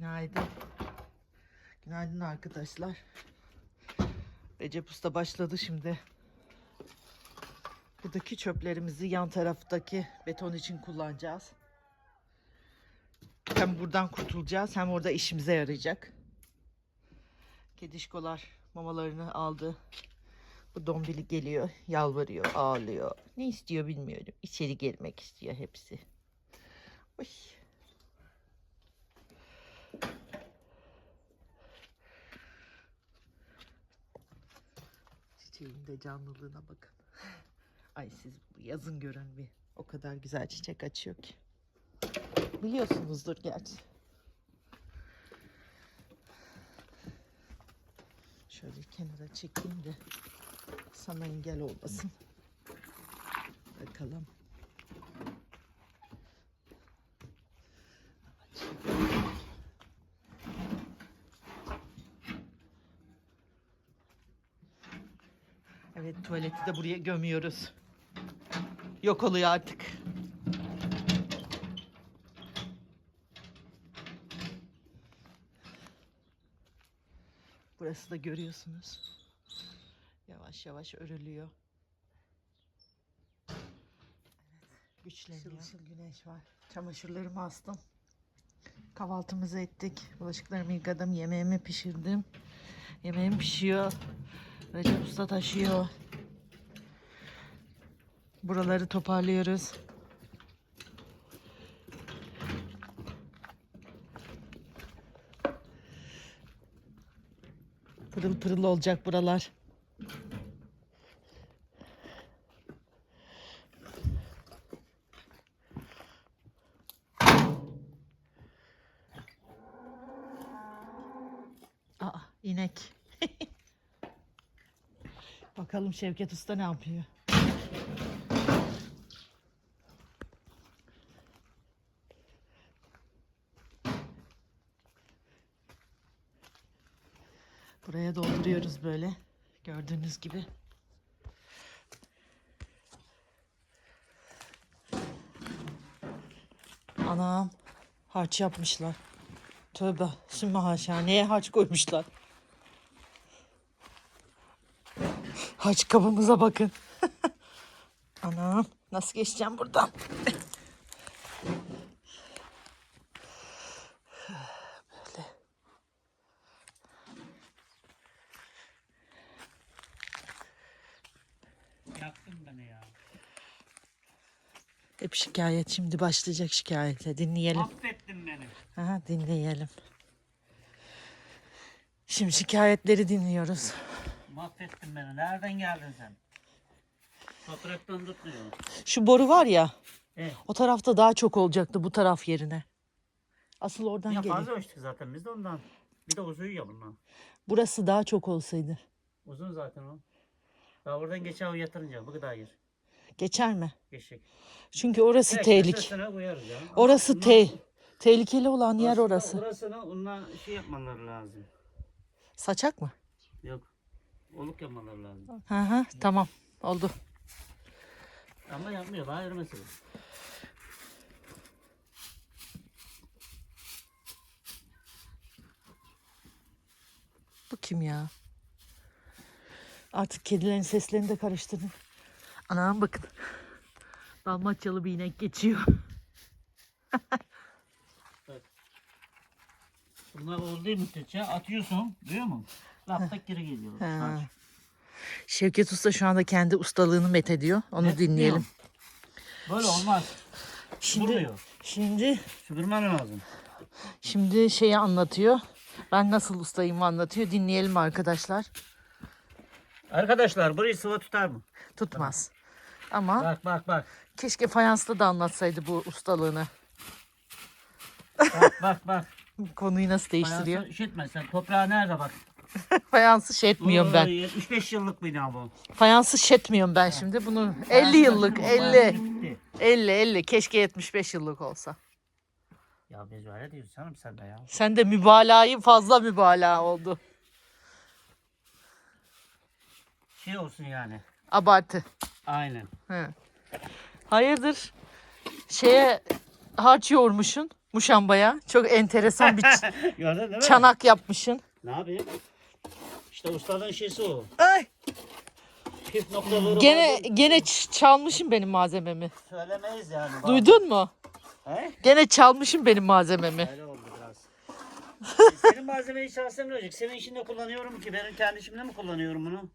Günaydın. Günaydın arkadaşlar. Recep Usta başladı şimdi. Buradaki çöplerimizi yan taraftaki beton için kullanacağız. Hem buradan kurtulacağız hem orada işimize yarayacak. Kedişkolar mamalarını aldı. Bu dombili geliyor, yalvarıyor, ağlıyor. Ne istiyor bilmiyorum. İçeri girmek istiyor hepsi. Oy. Çiçeğin de canlılığına bakın. Ay siz bunu yazın görün bir. O kadar güzel çiçek açıyor ki. Biliyorsunuzdur gerçi. Şöyle kenara çekeyim de sana engel olmasın. Bakalım. Evet tuvaleti de buraya gömüyoruz. Yok oluyor artık. Burası da görüyorsunuz. Yavaş yavaş örülüyor. Evet, güçleniyor. Işıl ışıl güneş var. Çamaşırlarımı astım. Kahvaltımızı ettik. Bulaşıklarımı yıkadım. Yemeğimi pişirdim. Yemeğim pişiyor. Recep Usta taşıyor. Buraları toparlıyoruz. Pırıl pırıl olacak buralar. Aa, inek. Bakalım Şevket Usta ne yapıyor? Dolduruyoruz böyle. Gördüğünüz gibi. Anam harç yapmışlar. Tövbe sümme haşa. Neye harç koymuşlar? Harç kabımıza bakın. Anam nasıl geçeceğim buradan? Böyle. Yaktın beni ya. Hep şikayet şimdi başlayacak şikayete. Dinleyelim. Affettin beni. Aha, dinleyelim. Şimdi şikayetleri dinliyoruz. Mahvettin beni. Nereden geldin sen? Topraktan tutmuyor. Şu boru var ya, Evet. o tarafta daha çok olacaktı bu taraf yerine. Asıl oradan Ya geliyor. fazla ölçtük zaten biz de ondan. Bir de uzun ya bundan. Burası daha çok olsaydı. Uzun zaten o. Daha oradan geçer o yatırınca bu kadar yer. Geçer mi? Geçecek. Çünkü orası Direkt tehlike. köşesine koyarız ya. Orası Bundan- te tehlikeli olan yer aslında orası. Orasını onunla şey yapmaları lazım. Saçak mı? Yok. Oluk yapmaları lazım. Hı hı, tamam. Oldu. Ama yapmıyor. Daha ayrı mesele. Bu kim ya? Artık kedilerin seslerini de karıştırdım. Anam bakın. Dalmaçyalı bir inek geçiyor. Bunlar olduğu müddetçe atıyorsun. Duyuyor musun? Laptak geri geliyor. Ha. Şevket Usta şu anda kendi ustalığını met ediyor. Onu Net dinleyelim. diyorum. Böyle olmaz. Şimdi Vurmuyor. şimdi Süpürmen lazım. şimdi şeyi anlatıyor. Ben nasıl ustayım anlatıyor. Dinleyelim arkadaşlar. Arkadaşlar burayı sıvı tutar mı? Tutmaz. Ama Bak bak bak. keşke fayanslı da anlatsaydı bu ustalığını. Bak bak bak. Konuyu nasıl değiştiriyor? Fayansı üşütme sen. Toprağı nerede bak. Fayansı şetmiyorum ben. Oo, 75 yıllık bina bu. Fayansı şetmiyorum ben şimdi. Bunu 50 yıllık, Fayansı 50. bitti. 50 50 keşke 75 yıllık olsa. Ya biz öyle diyoruz canım sen de ya. Sen de mübalağayı fazla mübalağa oldu. Şey olsun yani. Abartı. Aynen. He. Hayırdır? Şeye harç yoğurmuşsun muşambaya. Çok enteresan bir Gördün değil mi? çanak yapmışsın. Ne yapayım? İşte ustanın şeysi o. Ay. Püf noktaları Gene var. gene ç- çalmışım benim malzememi. Söylemeyiz yani. bak. Duydun mu? He? Gene çalmışım benim malzememi. Öyle oldu biraz. Senin malzemeyi çalsam ne olacak? Senin işinde kullanıyorum ki. Benim kendi işimde mi kullanıyorum bunu?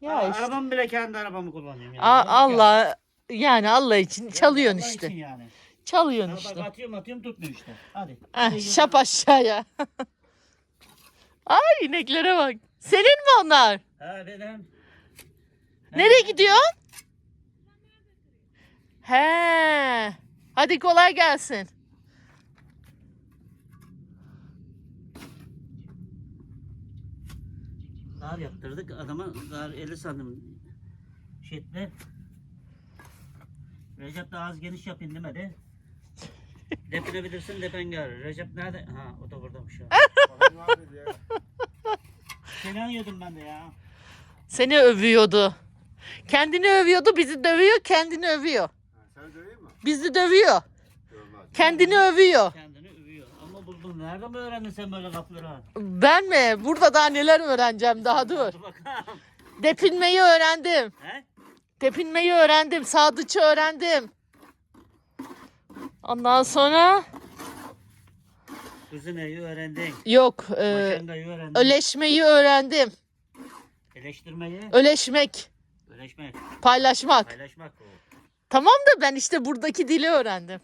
Ya Aa, işte. Arabamı bile kendi arabamı kullanıyorum. Yani. A- Allah yani Allah için çalıyorsun Allah işte. için yani. Çalıyorsun bak işte. atıyorum atıyorum tutmuyor işte. Hadi. Ah, şap aşağıya. Ay ineklere bak. Senin mi onlar? Ha benim. Nereye gidiyorsun? He. Hadi kolay gelsin. Dar yaptırdık adama dar eli sandım. Şitle. Recep de az geniş yapayım demedi. Depinebilirsin depen gel. Recep nerede? Ha o da buradaymış ya. Seni arıyordum ben de ya. Seni övüyordu. Kendini övüyordu, bizi dövüyor, kendini övüyor. Sen döveyim mi? Bizi dövüyor. Dövmez. Kendini övüyor. Kendini övüyor. Buldun. Nereden öğrendin sen böyle lafları? ha? Ben mi? Burada daha neler öğreneceğim daha dur. Hadi bakalım. Depinmeyi öğrendim. He? Depinmeyi öğrendim. Sadıç'ı öğrendim. Ondan sonra Kuzineyi öğrendin. yok. E, Maşangayı öğrendin. öleşmeyi öğrendim. Eleştirmeyi. Öleşmek, Öleşmek. paylaşmak. Paylaşmak o. Tamam da ben işte buradaki dili öğrendim.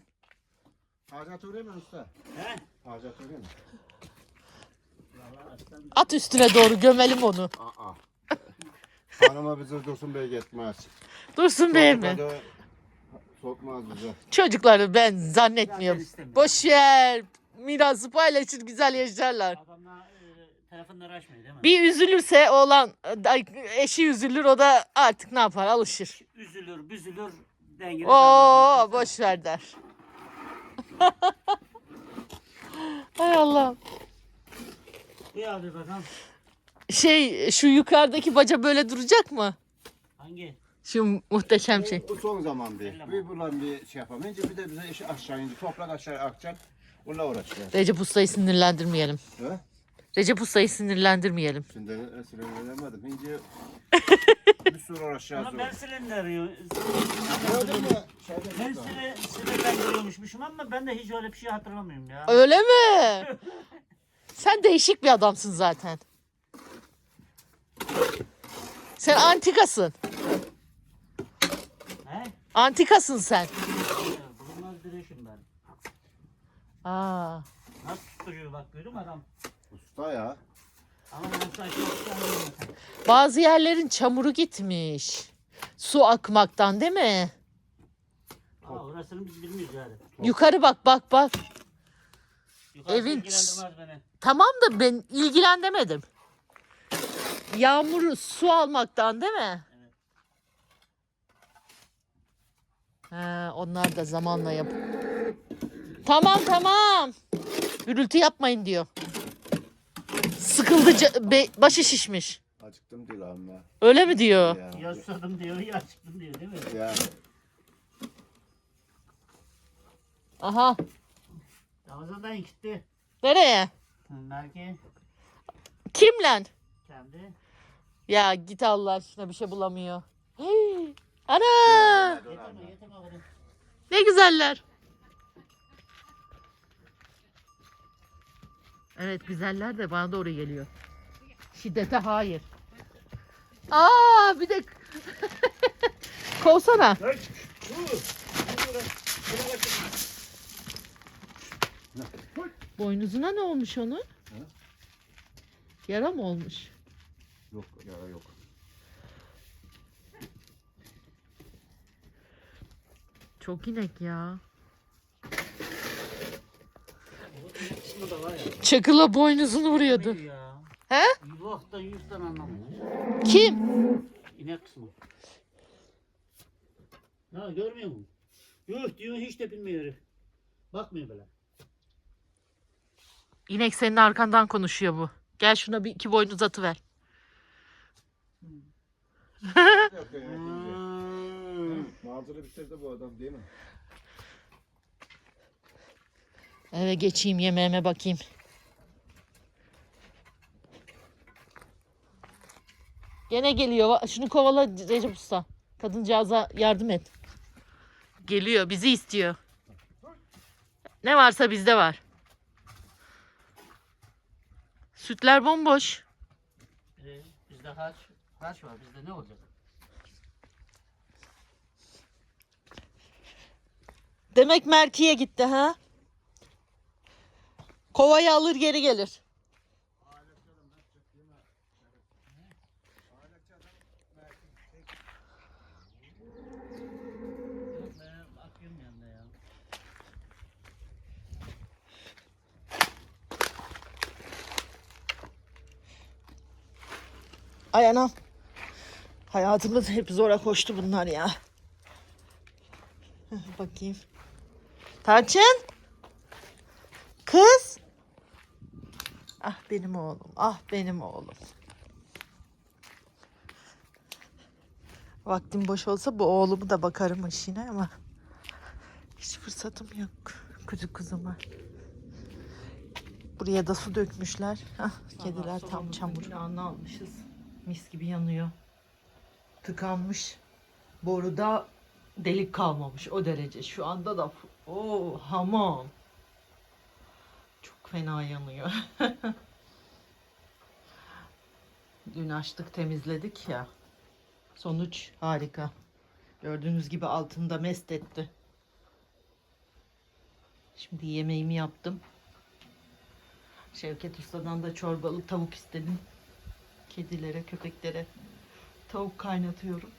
Hacat uğrayayım mı usta? He? Mı? At üstüne doğru gömelim onu. Aa. Hanıma bizi Dursun Bey gitmez. Dursun Bey mi? Çocukları Sokmaz bize. Çocukları ben zannetmiyorum. ben istemiyorum. Boş yer. Mirası paylaşır güzel yaşarlar. Adamlar e, telefonları açmıyor değil mi? Bir üzülürse oğlan ay, eşi üzülür o da artık ne yapar alışır. Üzülür, büzülür. Dengeli Oo sağlar. boş ver der. Hay Allah. İyi abi bakalım. Şey şu yukarıdaki baca böyle duracak mı? Hangi? Şu muhteşem şey. Bu son zaman bir. Bir bulan bir şey yapamayınca bir de bize işi aşağı ince. Toprak aşağı akacak. Onunla uğraşacağız. Recep Usta'yı sinirlendirmeyelim. He? Recep Usta'yı sinirlendirmeyelim. Şimdi e, sinirlenemedim. İnce bir sürü uğraşacağız. Ama ben sinirlendiriyor. Gördün mü? Ben sinir, sinirlendiriyormuşmuşum ama ben de hiç öyle bir şey hatırlamıyorum ya. Öyle mi? Sen değişik bir adamsın zaten. Sen antikasın. He? Antikasın sen. Bulunmaz bir işim ben. Aa. Nasıl tutturuyor bak gördün mü adam? Usta ya. Ama ben şey. Bazı yerlerin çamuru gitmiş. Su akmaktan değil mi? Aa orasını biz bilmiyoruz yani. Yukarı bak bak bak. Yukarısı Evin- ilgilendirmez beni. Tamam da ben ilgilen demedim. Yağmuru su almaktan değil mi? Evet. He, onlar da zamanla yap. Tamam tamam. Gürültü yapmayın diyor. Sıkıldı ca- be- başı şişmiş. Acıktım değil amma. Öyle mi diyor? Ya. Ya susadım diyor, ya çıktım diyor değil mi? Ya. Aha. Ramazan'dan gitti. Nereye? Belki Kimle? kendi. Ya git Allah aşkına bir şey bulamıyor. Hey, ana ne güzeller. Evet güzeller de bana doğru geliyor. Şiddete hayır. Aa bir de kovsana. Boynuzuna ne olmuş onun? Yara mı olmuş? Yok yara yok. Çok inek ya. Bu kısmı da var ya. Çakıla boynuzunu vuruyordu. Ya? He? Yuvaktan yüzden anlamadım. Kim? İnek kısmı. Ha görmüyor musun? Yuh diyor hiç de bilmiyor herif. Bakmıyor böyle. İnek senin arkandan konuşuyor bu. Gel şuna bir iki boynuz atıver. Mağazını bitirdi bu adam değil mi? Eve geçeyim yemeğime bakayım. Gene geliyor. Şunu kovala Recep Usta. Kadıncağıza yardım et. Geliyor. Bizi istiyor. Ne varsa bizde var. Sütler bomboş. Ee, bizde haç, haç var. Bizde ne olacak? Demek Merki'ye gitti ha? Kovayı alır geri gelir. Ay anam. Hayatımız hep zora koştu bunlar ya. Bakayım. Tarçın. Kız. Benim oğlum. Ah benim oğlum. Vaktim boş olsa bu oğlumu da bakarım işine ama hiç fırsatım yok. Kuzu kuzuma. Buraya da su dökmüşler. Ah, kediler tam çamur. Yağını almışız. Mis gibi yanıyor. Tıkanmış. Boruda delik kalmamış o derece. Şu anda da o hamam. Çok fena yanıyor. Dün açtık temizledik ya. Sonuç harika. Gördüğünüz gibi altında mest etti. Şimdi yemeğimi yaptım. Şevket Usta'dan da çorbalı tavuk istedim. Kedilere, köpeklere tavuk kaynatıyorum.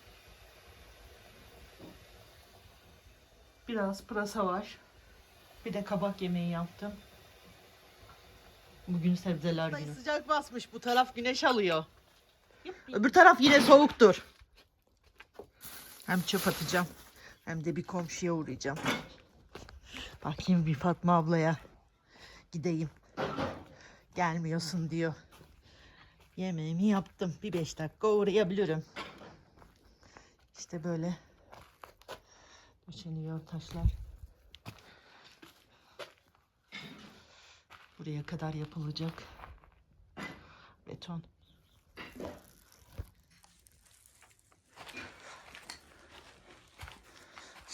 Biraz pırasa var. Bir de kabak yemeği yaptım. Bugün sebzeler günü. Sıcak basmış. Bu taraf güneş alıyor. Öbür taraf yine soğuktur. Hem çöp atacağım. Hem de bir komşuya uğrayacağım. Bakayım bir Fatma ablaya. Gideyim. Gelmiyorsun diyor. Yemeğimi yaptım. Bir beş dakika uğrayabilirim. İşte böyle döşeniyor taşlar. Buraya kadar yapılacak. Beton.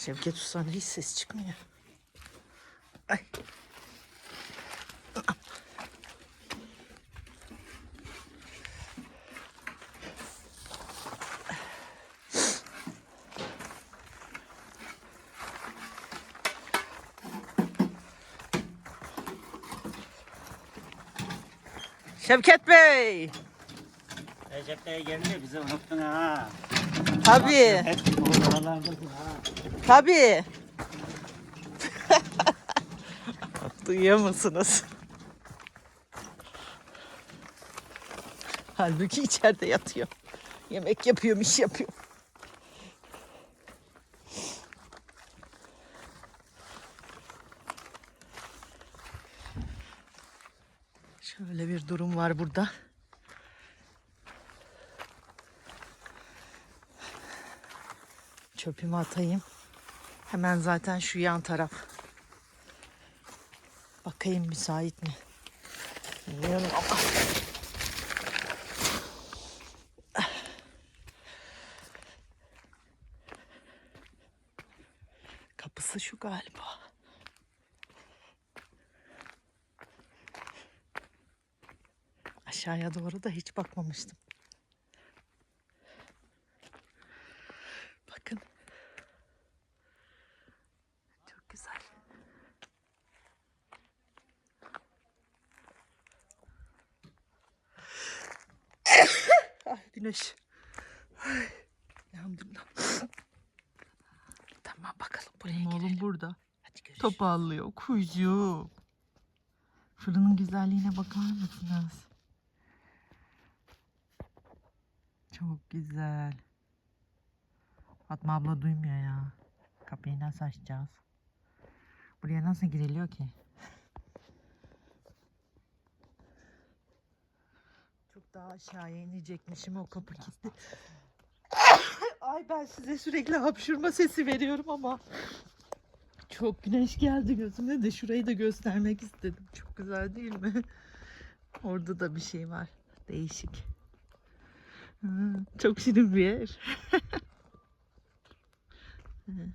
Şevket Usta'nın hiç ses çıkmıyor. Ay. Şevket Bey. Recep Bey gelince bizi unuttun ha. Tabii. Hep oralardasın ha. Tabii. Duyuyor musunuz? Halbuki içeride yatıyor. Yemek yapıyor, iş yapıyor. Şöyle bir durum var burada. Çöpümü atayım. Hemen zaten şu yan taraf. Bakayım müsait mi? Bilmiyorum ama. Kapısı şu galiba. Aşağıya doğru da hiç bakmamıştım. Bakın. Çok güzel. Ay güneş. Ay, elhamdülillah. Tamam bakalım buraya Benim oğlum burada. Hadi görüşürüz. Topallıyor kuyucuğum. Fırının güzelliğine bakar mısınız? Çok güzel. Fatma abla duymuyor ya. Kapıyı nasıl açacağız? Buraya nasıl giriliyor ki? Daha aşağıya inecekmişim o kapı kilitli. Ay ben size sürekli hapşurma sesi veriyorum ama Çok güneş geldi gözüme de şurayı da göstermek istedim. Çok güzel değil mi? Orada da bir şey var. Değişik. Çok şirin bir yer.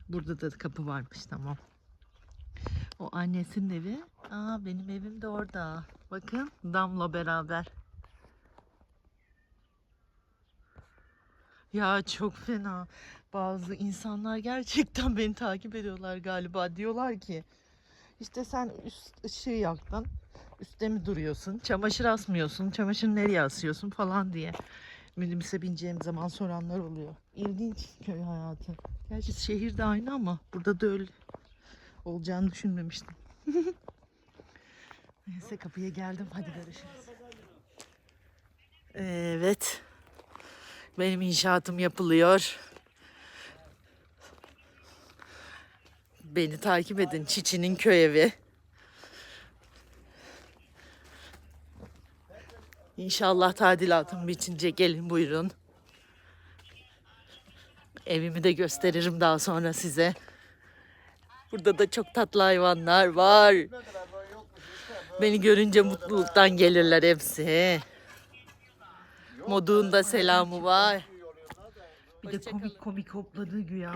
Burada da kapı varmış tamam. O annesinin evi. Aa benim evim de orada. Bakın damla beraber. Ya çok fena. Bazı insanlar gerçekten beni takip ediyorlar galiba. Diyorlar ki işte sen üst ışığı yaktın. Üstte mi duruyorsun? Çamaşır asmıyorsun. Çamaşır nereye asıyorsun falan diye. Minibüse bineceğim zaman soranlar oluyor. İlginç köy hayatı. Gerçi şehir de aynı ama burada da öyle olacağını düşünmemiştim. Neyse kapıya geldim. Hadi görüşürüz. Evet. Benim inşaatım yapılıyor. Beni takip edin. Çiçi'nin köy evi. İnşallah tadilatım bitince gelin buyurun. Evimi de gösteririm daha sonra size. Burada da çok tatlı hayvanlar var. Beni görünce mutluluktan gelirler hepsi. Modun da selamı var. Bir de komik komik hopladı güya.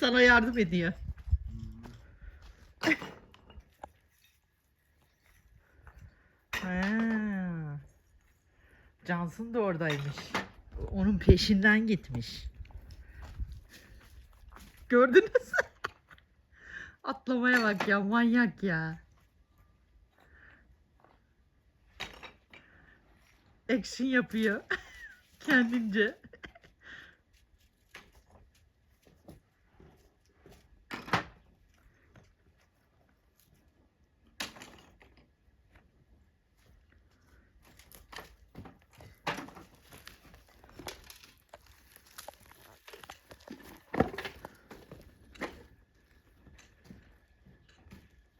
Sana yardım ediyor. Cansın da oradaymış. Onun peşinden gitmiş. Gördünüz? Atlamaya bak ya manyak ya. Action yapıyor. Kendince.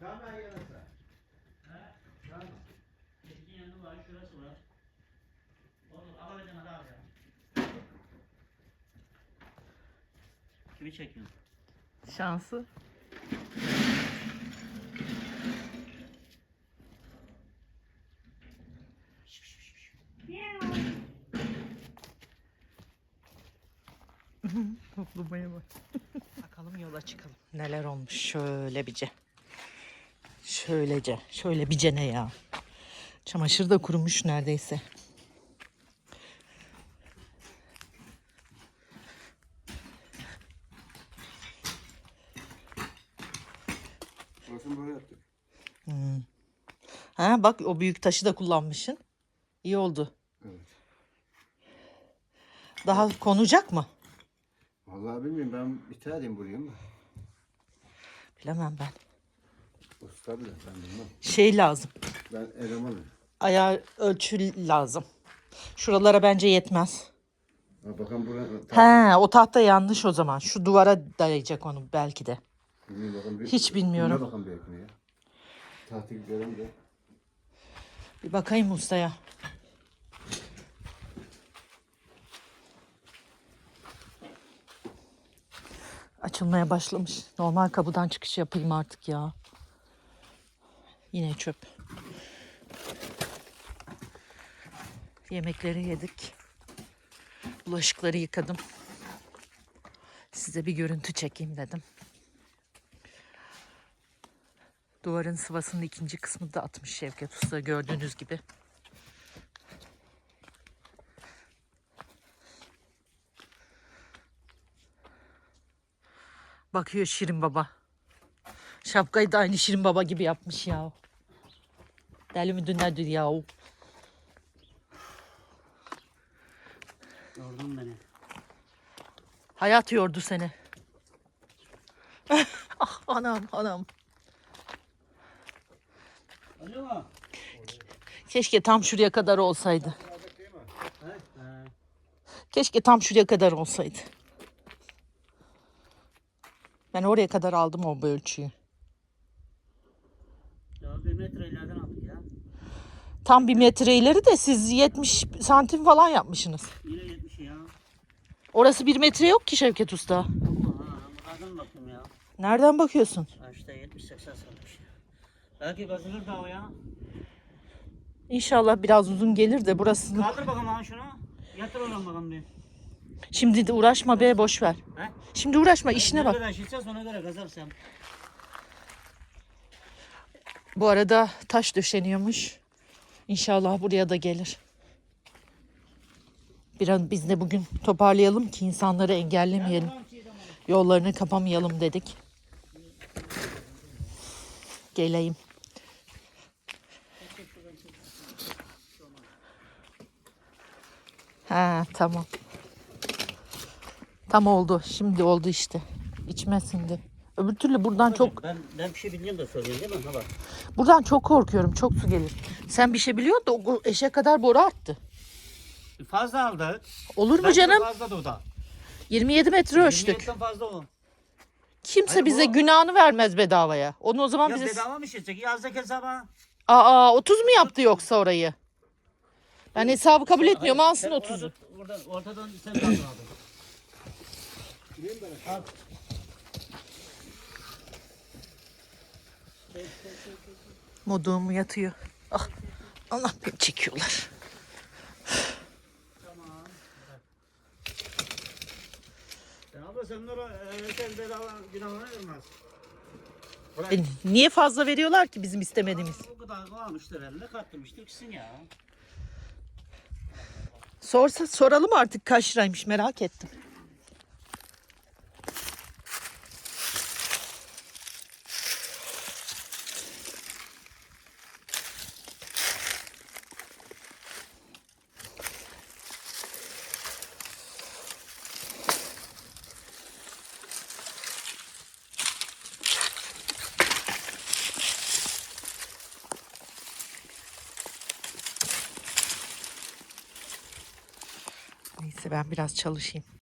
Tamam yanasa. Eski yanı var, şurası var. Olur, alabildim hadi abi. Kimi çekiyorsun? Şansı. Toplamaya bak. Bakalım yola çıkalım. Neler olmuş şöyle bice. Şöylece. Şöyle bice ne ya. Çamaşır da kurumuş neredeyse. Hmm. Ha bak o büyük taşı da kullanmışsın. İyi oldu. Evet. Daha konacak mı? Vallahi bilmiyorum ben bir tane buraya mı? Bilemem ben. Usta bile ben bilmem. Şey lazım. Ben elemanım. Ayağı ölçü lazım. Şuralara bence yetmez. Ha, bakın buraya. He, o tahta yanlış o zaman. Şu duvara dayayacak onu belki de. Bilmiyorum, bakın bir, Hiç bilmiyorum. Buna bakın bir ekmeğe. ya. Görelim de. Bir bakayım ustaya. Açılmaya başlamış. Normal kapıdan çıkış yapayım artık ya. Yine çöp. Yemekleri yedik. Bulaşıkları yıkadım. Size bir görüntü çekeyim dedim. Duvarın sıvasının ikinci kısmını da atmış Şevket Usta gördüğünüz gibi. Bakıyor Şirin Baba. Şapkayı da aynı Şirin Baba gibi yapmış ya. Deli mi nedir ya? Yordun beni. Hayat yordu seni. ah anam anam. Alo. Keşke tam şuraya kadar olsaydı. Keşke tam şuraya kadar olsaydı. Ben oraya kadar aldım o ölçüyü. Ya bir metre ileriden aldık ya. Tam bir metre ileri de siz 70 santim falan yapmışsınız. Yine 70 ya. Orası bir metre yok ki Şevket Usta. Buradan bakayım ya. Nereden bakıyorsun? Ha işte 70-80 sanmış. Belki kazılır da o ya. İnşallah biraz uzun gelir de burası. Kaldır bakalım abi şunu. Yatır oradan bakalım bir. Şimdi de uğraşma be boş ver. He? Şimdi uğraşma işine Ne bak. kadar şişeceğiz ona göre kazarsam. Bu arada taş döşeniyormuş. İnşallah buraya da gelir. Bir an biz de bugün toparlayalım ki insanları engellemeyelim. Yollarını kapamayalım dedik. Geleyim. Ha tamam. Tam oldu. Şimdi oldu işte. İçmesindi. Öbür türlü buradan çok Ben, ben bir şey biliyorum da söyleyeyim değil mi? Ha bak. Buradan çok korkuyorum. Çok su gelir. Sen bir şey biliyorsun da o eşe kadar boru arttı. Fazla aldı. Olur mu canım? Fazla da o da. 27 metre ölçtük. 27'den fazla o. Kimse Hayır, bize bu- günahını vermez bedavaya. Onu o zaman Ya bize... bedava mı şişecek? Yazdaki hesaba. Aa 30 mu yaptı yoksa orayı? Ben hesabı kabul etmiyorum. Alsın sen 30'u. orada- Oradan, ortadan sen fazla aldın. Al. Moduğum yatıyor. Ah, Allah beni çekiyorlar. Sen abla sen oraya e, sen bedava vermez. E, niye fazla veriyorlar ki bizim istemediğimiz? O kadar almıştır eline ikisini ya. Sorsa soralım artık kaç liraymış merak ettim. Neyse biraz çalışayım.